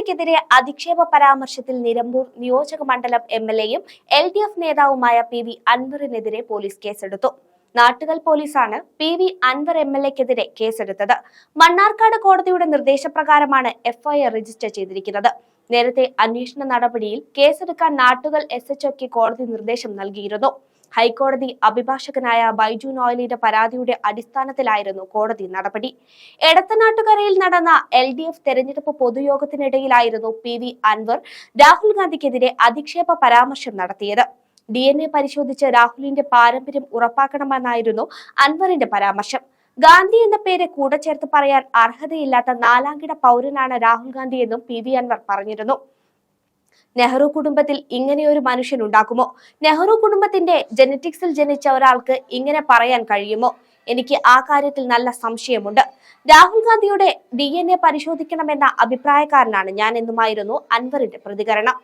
ഗാന്ധിക്കെതിരെ അധിക്ഷേപ പരാമർശത്തിൽ നിലമ്പൂർ നിയോജക മണ്ഡലം എം എൽ എയും എൽ ഡി എഫ് നേതാവുമായ പി വി അൻവറിനെതിരെ പോലീസ് കേസെടുത്തു. നാട്ടുകൽ പോലീസാണ് P V Anvar M L എക്കെതിരെ കേസെടുത്തത്. മണ്ണാർക്കാട് കോടതിയുടെ നിർദ്ദേശപ്രകാരമാണ് എഫ്ഐആർ രജിസ്റ്റർ ചെയ്തിരിക്കുന്നത്. നേരത്തെ അന്വേഷണ നടപടിയിൽ കേസെടുക്കാൻ നാട്ടുകൽ എസ് എച്ച് കോടതി നിർദ്ദേശം നൽകിയിരുന്നു. ഹൈക്കോടതി അഭിഭാഷകനായ ബൈജു നോയലിന്റെ പരാതിയുടെ അടിസ്ഥാനത്തിലായിരുന്നു കോടതി നടപടി. എടത്തനാട്ടുകരയിൽ നടന്ന എൽ ഡി എഫ് തെരഞ്ഞെടുപ്പ് പൊതുയോഗത്തിനിടയിലായിരുന്നു പി വി അൻവർ രാഹുൽ ഗാന്ധിക്കെതിരെ അധിക്ഷേപ പരാമർശം നടത്തിയത്. ഡി എൻ എ പരിശോധിച്ച് രാഹുലിന്റെ പാരമ്പര്യം ഉറപ്പാക്കണമെന്നായിരുന്നു അൻവറിന്റെ പരാമർശം. ഗാന്ധി എന്ന പേര് കൂടെ ചേർത്ത് പറയാൻ അർഹതയില്ലാത്ത നാലാംകിട പൗരനാണ് രാഹുൽ ഗാന്ധി എന്നും പി വി അൻവർ പറഞ്ഞിരുന്നു. നെഹ്റു കുടുംബത്തിൽ ഇങ്ങനെയൊരു മനുഷ്യൻ ഉണ്ടാകുമോ നെഹ്റു കുടുംബത്തിന്റെ ജനറ്റിക്സിൽ ജനിച്ച ഒരാൾക്ക് ഇങ്ങനെ പറയാൻ കഴിയുമോ? എനിക്ക് ആ കാര്യത്തിൽ നല്ല സംശയമുണ്ട്. രാഹുൽ ഗാന്ധിയുടെ ഡി പരിശോധിക്കണമെന്ന അഭിപ്രായക്കാരനാണ് ഞാൻ എന്നുമായിരുന്നു അൻവറിന്റെ പ്രതികരണം.